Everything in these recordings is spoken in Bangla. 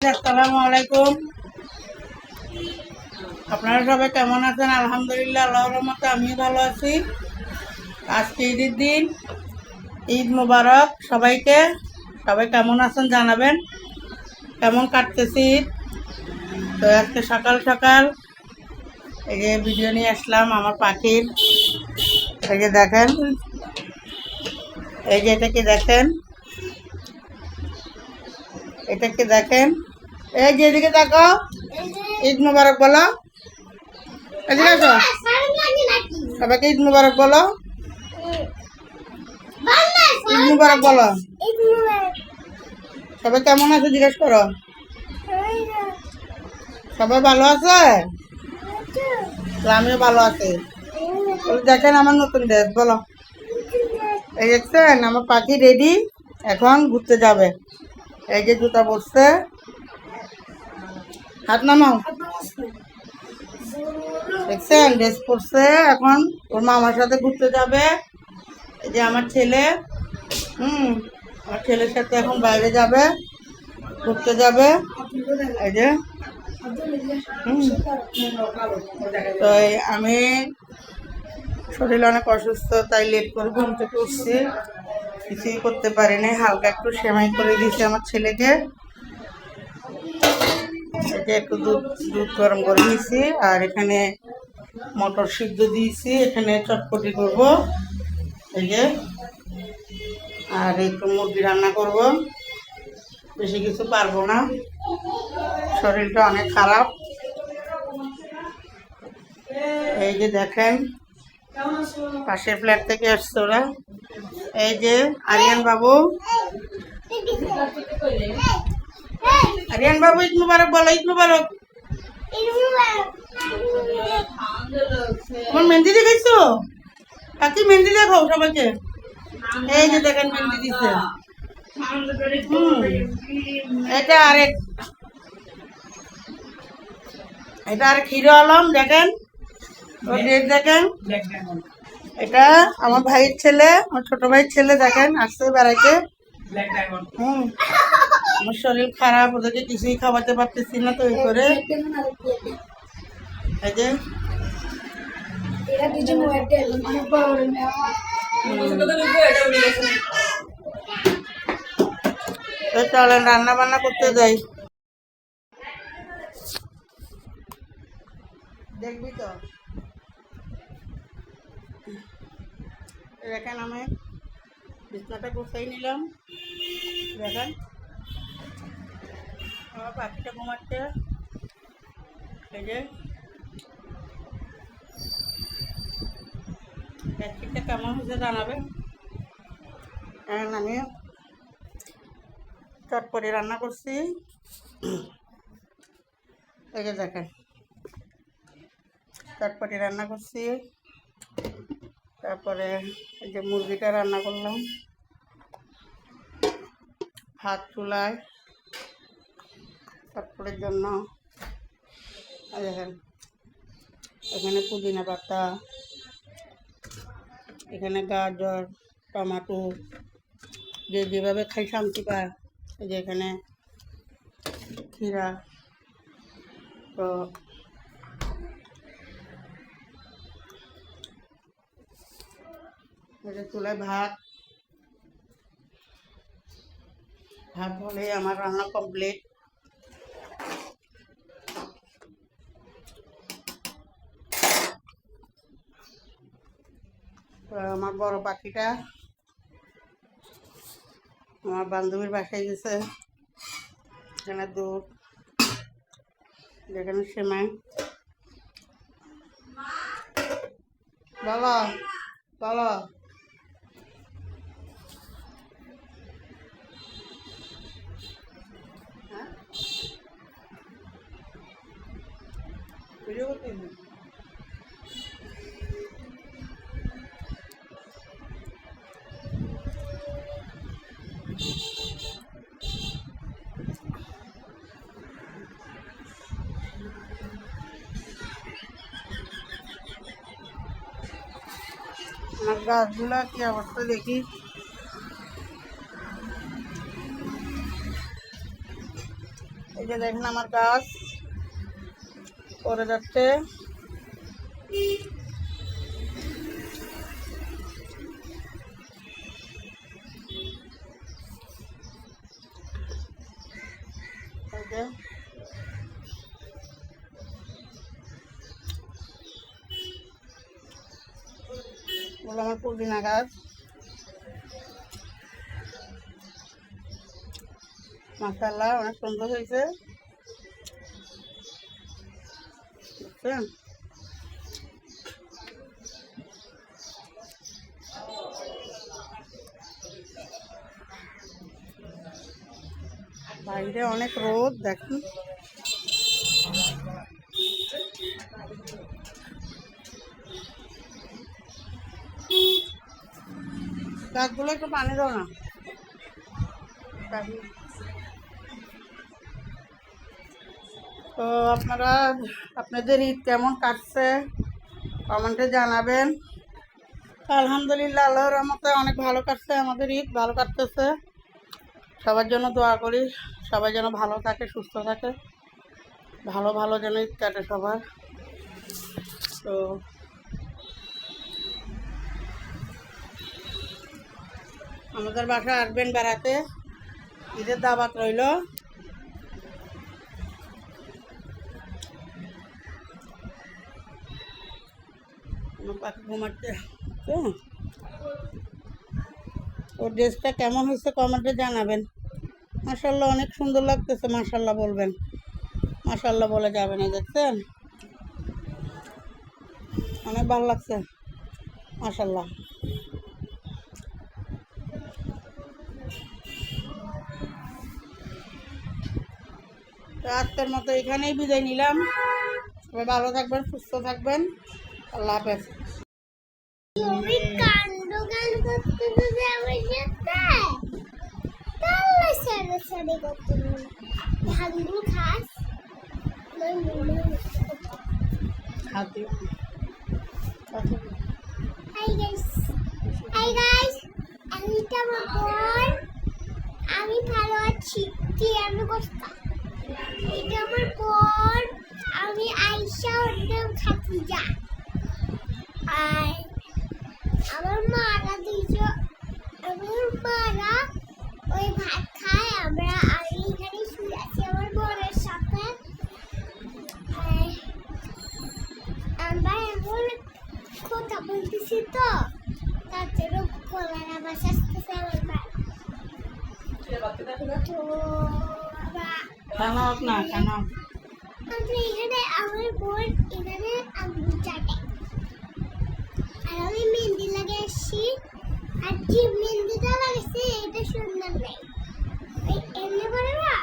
আসসালামু আলাইকুম আপনারা সবাই কেমন আছেন? আলহামদুলিল্লাহ, আল্লাহর রহমতে আমিও ভালো আছি। আজকে ঈদের দিন, ঈদ মুবারক সবাইকে। সবাই কেমন আছেন জানাবেন। কেমন কাটতেছি ঈদ? তো আজকে সকাল সকাল এই যে ভিডিও নিয়ে আসলাম আমার পাখির। এই যে দেখেন। এই যে এটাকে দেখেন? এটাকে দেখেন। এই যে এদিকে দেখো ঈদ মুবারক বলো। এদিকে আসো। সবাইকে ঈদ মুবারক বলো। ঈদ মুবারক বলো। সবাই কেমন আছে জিজ্ঞেস করো। সবাই ভালো আছে? আমিও ভালো আছি। দেখেন আমার নতুন ড্রেস, বলো। এই দেখছেন, আমার পাখি রেডি, এখন ঘুরতে যাবে। এই যে জুতা বসছে। হাত নামাও। দেখছেন ড্রেস পরছে এখন। ওর মামার সাথে ঘুরতে যাবে। এই যে আমার ছেলে। হুম, আমার ছেলের সাথে এখন বাইরে যাবে, ঘুরতে যাবে। এই যে। তো আমি শরীর অনেক অসুস্থ, তাই লেট করে ঘুম থেকে উঠছি। কিছুই করতে পারিনি হালকা একটু সেমাই করে দিয়েছি আমার ছেলেকে। একটু দুধ দুধ গরম করে নিয়েছি, আর এখানে মটর সিদ্ধ দিয়েছি, এখানে চটপটি করব, এই যে। আর একটু মুরগি রান্না করব, বেশি কিছু পারব না। শরীরটা অনেক খারাপ। এই যে দেখেন পাশের ফ্ল্যাট থেকে আসছে ওরা। এই যে আরিয়ান বাবু। আরিয়ান বাবু, ঈদ মুবারক বলো, ঈদ মুবারক। তোমার মেহেন্দি দেখাইছো? কাকি মেহেন্দি দেখাও সবাইকে। এই যে দেখেন মেহেন্দি দিচ্ছে। এটা আরেক এটা আর ক্ষীর আলম, দেখেন। দেখেন, এটা আমার ভাইয়ের ছেলে, আমার ছোট ভাইয়ের ছেলে দেখেন, আসছে বেড়াইতে। হুম, আমার শরীর খারাপ, ওদেরকে কিছুই খাওয়াতে পারতেছি না তো এই করে। এই চলেন রান্না বান্না করতে যাই। দেখবি তো? দেখেন আমি বিছনাটা গুছাই নিলাম। দেখেন। আমার পাখিটা ঘুমাচ্ছে। এই যে। প্যাকেটটা কেমন হয়েছে জানাবে? এখন আমি চটপটি রান্না করছি। এই যে দেখেন। চটপটি রান্না করছি। তারপরে এই যে মুরগিটা রান্না করলাম। ভাত চুলায়। চটপটের জন্য এখানে পুদিনা পাতা, এখানে গাজর, টমাটো, যে যেভাবে খাই শান্তি পায়, এই যে এখানে ক্ষীরা। তো যে চুলায় ভাত। ভাত হলে আমার রান্না কমপ্লিট আমার বড় পাখিটা আমার বান্ধবীর বাসায় গেছে। এখানে দুধ যেখানে সেমাই। বলো বলো। আমার গাছগুলা কি অবস্থা দেখি এই যে দেখেন আমার গাছ পরে যাচ্ছে এই বলো গাছ মাসাল্লাহ অনেক সুন্দর হয়েছে। বাইরে অনেক রোদ দেখুন। গাছগুলো একটু পানি দাও না। তো আপনারা, আপনাদের ঈদ কেমন কাটছে? কমেন্টে জানাবেন। আলহামদুলিল্লাহ, আল্লাহর রহমতে অনেক ভালো কাটছে আমাদের ঈদ, ভালো কাটতেছে। সবার জন্য দোয়া করি, সবাই যেন ভালো থাকে, সুস্থ থাকে। ভালো ভালো যেন ঈদ কাটে সবার। তো আমাদের বাসায় আসবেন বেড়াতে। ঈদের দাবাত রইল। পাখি ঘুমাচ্ছে। ওর ড্রেসটা কেমন হয়েছে কমেন্টে জানাবেন। মাসাল্লাহ অনেক সুন্দর লাগতেছে মাসাল্লাহ বলবেন। মাসাল্লাহ বলে যাবেন এই দেখছেন? অনেক ভালো লাগছে মাসাল্লাহ তো আজকের মতো এখানেই বিদায় নিলাম। সবাই ভালো থাকবেন সুস্থ থাকবেন। আল্লাহ হাফেজ। আমি ভালো আছি। কি আমি কষ্টা এটা আমার বোন আমি আইসা ওর খাতিজা আর আমার মারা দুইজন আমার মারা ওই ভাত খায়। আমরা আমি এখানে শুয়ে আছি আমার বোনের সাথে। আমরা এখন কথা বলতেছি তো তার জন্য গলার আওয়াজ আসতেছে আমার তো আমরা না কেন? আমরা এখানে আমার বোন, এখানে আমি চাটে আর আমি মেহেন্দি লাগাইছি। আর যে মেহেন্দিটা লাগাইছে, এটা সুন্দর নেই এমনি করে না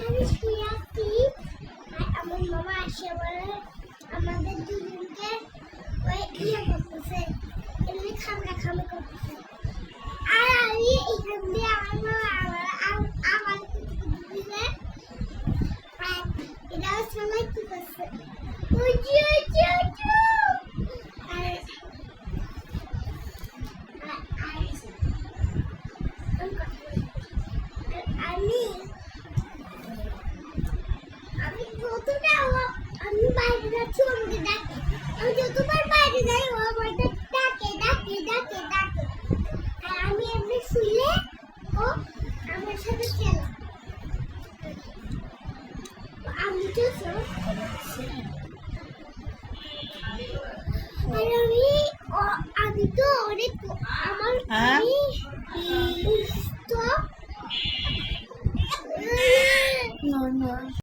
I'm chemistry. শুলে ও আমার সাথে খেলা।